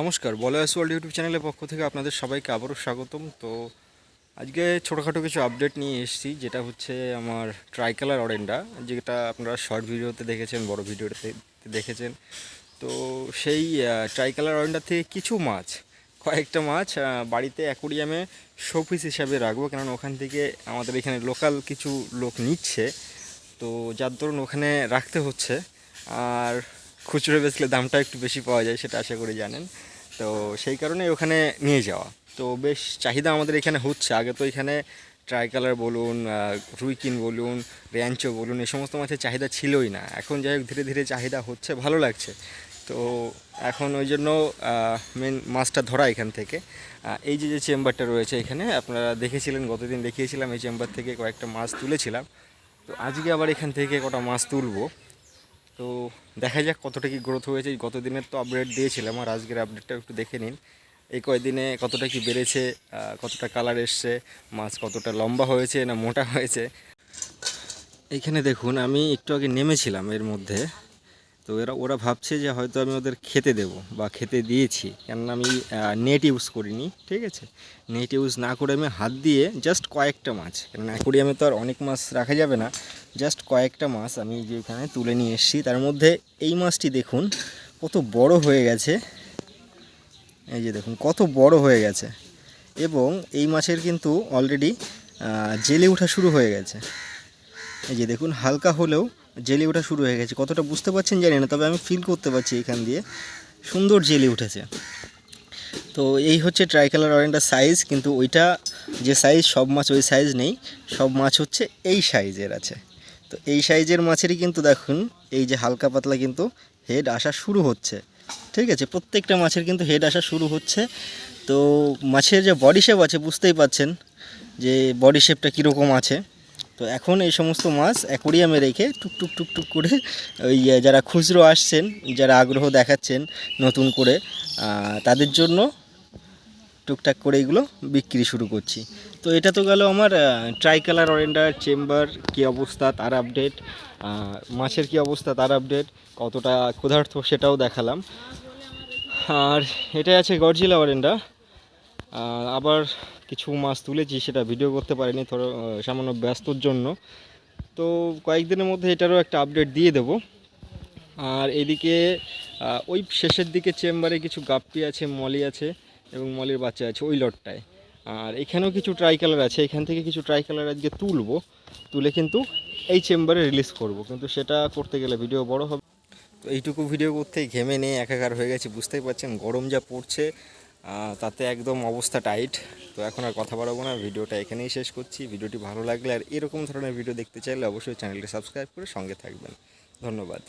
নমস্কার, বলয়াস world YouTube চ্যানেলের পক্ষ থেকে আপনাদের সবাইকে আবারও স্বাগতম। তো আজকে ছোটোখাটো কিছু আপডেট নিয়ে এসেছি, যেটা হচ্ছে আমার ট্রাইকালার অরেন্ডা, যেটা আপনারা শর্ট ভিডিওতে দেখেছেন, বড় ভিডিওতে দেখেছেন। তো সেই ট্রাইকালার অরেন্ডা থেকে কিছু মাছ, কয়েকটা মাছ বাড়িতে অ্যাকোরিয়ামে শোপিস হিসাবে রাখব, কেননা ওখান থেকে আমাদের এখানে লোকাল কিছু লোক নিচ্ছে। তো যার দরুন ওখানে রাখতে হচ্ছে। আর খুচরো বেচলে দামটা একটু বেশি পাওয়া যায়, সেটা আশা করি জানেন। তো সেই কারণে ওখানে নিয়ে যাওয়া। তো বেশ চাহিদা আমাদের এখানে হচ্ছে। আগে তো এখানে ট্রাইকালার বলুন রুইকিন বলুন, র্যাঞ্চো বলুন, এই সমস্ত মাছের চাহিদা ছিলই না। এখন যাই হোক, ধীরে ধীরে চাহিদা হচ্ছে, ভালো লাগছে। তো এখন ওই জন্য মেন মাছটা ধরা এখান থেকে। এই যে যে চেম্বারটা রয়েছে এখানে, আপনারা দেখেছিলেন, গতদিন দেখিয়েছিলাম, এই চেম্বার থেকে কয়েকটা মাছ তুলেছিলাম। তো আজকে আবার এখান থেকে কটা মাছ তুলবো। তো দেখা যাক কতটা কি গ্রোথ হয়েছে। গত দিনের তো আপডেট দিয়েছিলাম, আর আজকের আপডেটটা একটু দেখে নিন। এই কয়দিনে কতটা কি বেড়েছে কতটা কালার এসছে, মাছ কতটা লম্বা হয়েছে না মোটা হয়েছে? এইখানে দেখুন, আমি একটু আগে নেমেছিলাম এর মধ্যে। তো এরা, ওরা ভাবছে যে হয়তো আমি ওদের খেতে দেব বা খেতে দিয়েছি। কেননা আমি নেট ইউজ করিনি, ঠিক আছে? নেট ইউজ না করে আমি হাত দিয়ে জাস্ট কয়েকটা মাছ, কেননা অ্যাকোরিয়ামে তো আর অনেক মাছ রাখা যাবে না। জাস্ট কয়েকটা মাছ আমি যে এখানে তুলে নিয়ে এসেছি। তার মধ্যে এই মাছটি দেখুন, কত বড় হয়ে গেছে। এই যে দেখুন, কত বড় হয়ে গেছে। এবং এই মাছের কিন্তু অলরেডি জেলে ওঠা শুরু হয়ে গেছে। এই যে দেখুন, হালকা হলেও জেলে ওঠা শুরু হয়ে গেছে। কতটা বুঝতে পারছেন জানি না, তবে আমি ফিল করতে পারছি এখান দিয়ে। সুন্দর জেলে উঠেছে। তো এই হচ্ছে ট্রাইকালার অরেন্টার সাইজ কিন্তু ওইটা যে সাইজ সব মাছ ওই সাইজ নেই। সব মাছ হচ্ছে এই সাইজের আছে। তো এই সাইজের মাছেরই কিন্তু দেখুন, এই যে হালকা পাতলা কিন্তু হেড আসা শুরু হচ্ছে। ঠিক আছে, প্রত্যেকটা মাছের কিন্তু হেড আসা শুরু হচ্ছে। তো মাছের যে বডি শেপ আছে, বুঝতেই পাচ্ছেন যে বডি শেপটা কীরকম আছে। তো এখন এই সমস্ত মাছ অ্যাকোরিয়ামে রেখে টুক টুক টুক টুক করে ওই যারা খুচরো আসছেন, যারা আগ্রহ দেখাচ্ছেন নতুন করে তাদের জন্য টুকটাক করে এগুলো বিক্রি শুরু করছি। তো এটা তো গেল আমার ট্রাই কালার অরেন্ডার চেম্বার কী অবস্থা, তার আপডেট মাছের কী অবস্থা, তার আপডেট কতটা ক্ষুধার্থ সেটাও দেখালাম। আর এটাই আছে গডজিলা অরেন্ডা আবার কিছু মাছ তুলেছি, সেটা ভিডিও করতে পারিনি, ধরো সামান্য ব্যস্তর জন্য। তো কয়েকদিনের মধ্যে এটারও একটা আপডেট দিয়ে দেব। আর এদিকে ওই শেষের দিকে চেম্বারে কিছু গাপ্পি আছে, মলি আছে, এবং মলির বাচ্চা আছে ওই লটটায়। আর এখানেও কিছু ট্রাই কালার আছে, এখান থেকে কিছু ট্রাই কালার আজকে তুলবো, তুলে কিন্তু এই চেম্বারে রিলিজ করব। কিন্তু সেটা করতে গেলে ভিডিও বড় হবে। তো এইটুকু ভিডিও করতেই ঘেমে নিয়ে একাকার হয়ে গেছে, বুঝতেই পারছেন, গরম যা পড়ছে তাতে একদম অবস্থা টাইট তো এখন আর কথা বাড়াবো না, ভিডিওটা এখানেই শেষ করছি। ভিডিওটি ভালো লাগলে আর এরকম ধরনের ভিডিও দেখতে চাইলে অবশ্যই চ্যানেলটি সাবস্ক্রাইব করে সঙ্গে থাকবেন। ধন্যবাদ।